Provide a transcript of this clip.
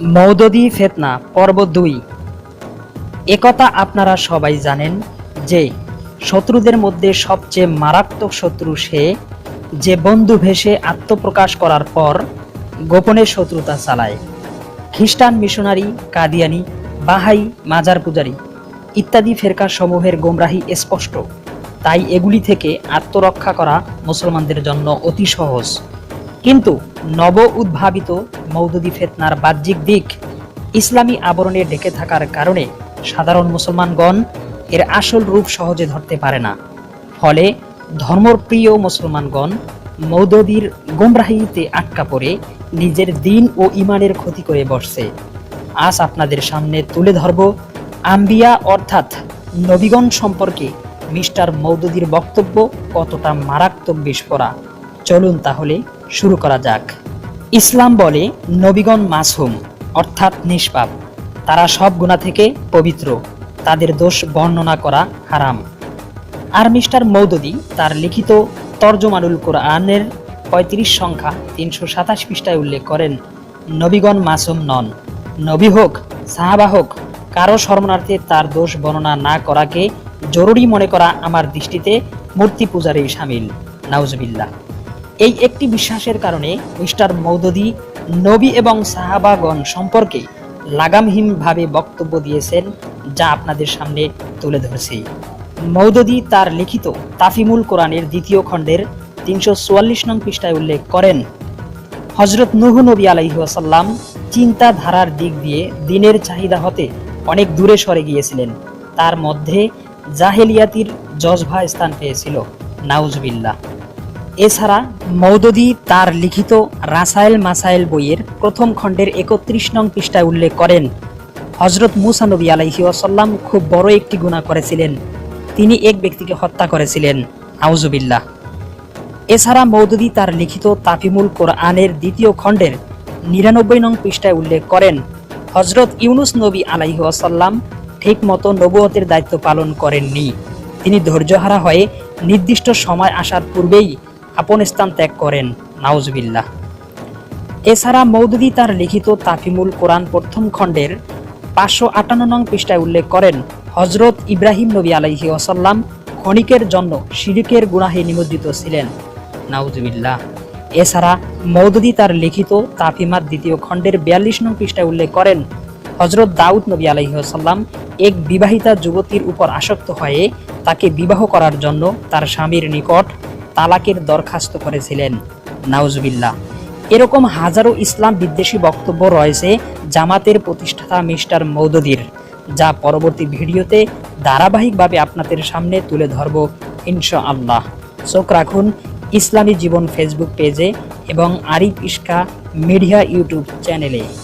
মৌদদি ফেতনা, পর্ব দুই। একথা আপনারা সবাই জানেন যে, শত্রুদের মধ্যে সবচেয়ে মারাত্মক শত্রু সে, যে বন্ধু ভেসে আত্মপ্রকাশ করার পর গোপনে শত্রুতা চালায়। খ্রিস্টান মিশনারি, কাদিয়ানি, বাহাই, মাজার পূজারি ইত্যাদি ফেরকা সমূহের গোমরাহি স্পষ্ট। তাই এগুলি থেকে আত্মরক্ষা করা মুসলমানদের জন্য অতি সহজ। কিন্তু নব উদ্ভাবিত মৌদুদি ফেতনার বাহ্যিক দিক ইসলামী আবরণে ঢেকে থাকার কারণে সাধারণ মুসলমানগণ এর আসল রূপ সহজে ধরতে পারে না। ফলে ধর্মপ্রিয় মুসলমানগণ মৌদদির গোমরাহিতে আটকা পড়ে নিজের দিন ও ইমানের ক্ষতি করে বসছে। আজ আপনাদের সামনে তুলে ধরব আম্বিয়া অর্থাৎ নবীগণ সম্পর্কে মিস্টার মৌদুদির বক্তব্য কতটা মারাত্মক বিস্ফোরা। চলুন তাহলে শুরু করা যাক। ইসলাম বলে নবীগণ মাসুম অর্থাৎ নিষ্পাপ। তারা সব গুণা থেকে পবিত্র, তাদের দোষ বর্ণনা করা হারাম। আর মিস্টার মৌদুদি তার লিখিত তর্জমানুল কোরআনের পঁয়ত্রিশ সংখ্যা তিনশো সাতাশ পৃষ্ঠায় উল্লেখ করেন, নবীগণ মাসুম নন। নবী হোক, সাহাবা হোক, কারও শর্মনার্থে তার দোষ বর্ণনা না করাকে জরুরি মনে করা আমার দৃষ্টিতে মূর্তি পূজারই সামিল। নাউজবিল্লাহ। এই একটি বিশ্বাসের কারণে মিস্টার মৌদুদি নবী এবং সাহাবাগণ সম্পর্কে লাগামহীনভাবে বক্তব্য দিয়েছেন যা আপনাদের সামনে তুলে ধরছি। মৌদুদি তার লিখিত তাফিমুল কোরআনের দ্বিতীয় খণ্ডের তিনশো চুয়াল্লিশ নং পৃষ্ঠায় উল্লেখ করেন হজরত নুহু নবী আলাইহাসাল্লাম চিন্তাধারার দিক দিয়ে দিনের চাহিদা হতে অনেক দূরে সরে গিয়েছিলেন। তার মধ্যে জাহেলিয়াতির জজভা স্থান পেয়েছিল। নাউজবিল্লাহ। এছাড়া মৌদুদি তার লিখিত রাসায়েল মাসাইল বইয়ের প্রথম খণ্ডের একত্রিশ নং পৃষ্ঠায় উল্লেখ করেন। হজরত মুসা নবী আলাইহি ওয়াসাল্লাম খুব বড় একটি গুণা করেছিলেন। তিনি এক ব্যক্তিকে হত্যা করেছিলেন। আউজুবিল্লাহ এছাড়া মৌদুদি তার লিখিত তাফিমুল কোরআনের দ্বিতীয় খণ্ডের নিরানব্বই নং পৃষ্ঠায় উল্লেখ করেন হজরত ইউনুস নবী আলাইহি ঠিক মতো নবুয়তের দায়িত্ব পালন করেননি। তিনি ধৈর্যহারা হয়ে নির্দিষ্ট সময় আসার পূর্বেই আপন স্থান ত্যাগ করেন, নাউজবিল্লাহ। এছাড়া মৌদুদি তার লিখিত তাফিমুল কোরআন প্রথম খণ্ডের পাঁচশো আটান্ন নং পৃষ্ঠায় উল্লেখ করেন হজরত ইব্রাহিম নবী আলাইহি ওয়াসাল্লাম ক্ষণিকের জন্য শিরিকের গুনাহে নিমজ্জিত ছিলেন, নাউজবিল্লাহ। এছাড়া মৌদুদি তার লিখিত তাফিমার দ্বিতীয় খণ্ডের বিয়াল্লিশ নং পৃষ্ঠায় উল্লেখ করেন হজরত দাউদ নবী আলহিহাসাল্লাম এক বিবাহিতা যুবতীর উপর আসক্ত হয়ে তাকে বিবাহ করার জন্য তার স্বামীর নিকট তালাকের দরখাস্ত করেছিলেন। নাউজবিল্লাহ। এরকম হাজারো ইসলাম বিদ্বেষী বক্তব্য রয়েছে জামাতের প্রতিষ্ঠাতা মিস্টার মৌদুদির যা পরবর্তী ভিডিওতে ধারাবাহিকভাবে আপনাদের সামনে তুলে ধরব ইনশা আল্লাহ চোখ রাখুন ইসলামী জীবন ফেসবুক পেজে এবং আরিফ ইস্কা মিডিয়া ইউটিউব চ্যানেলে।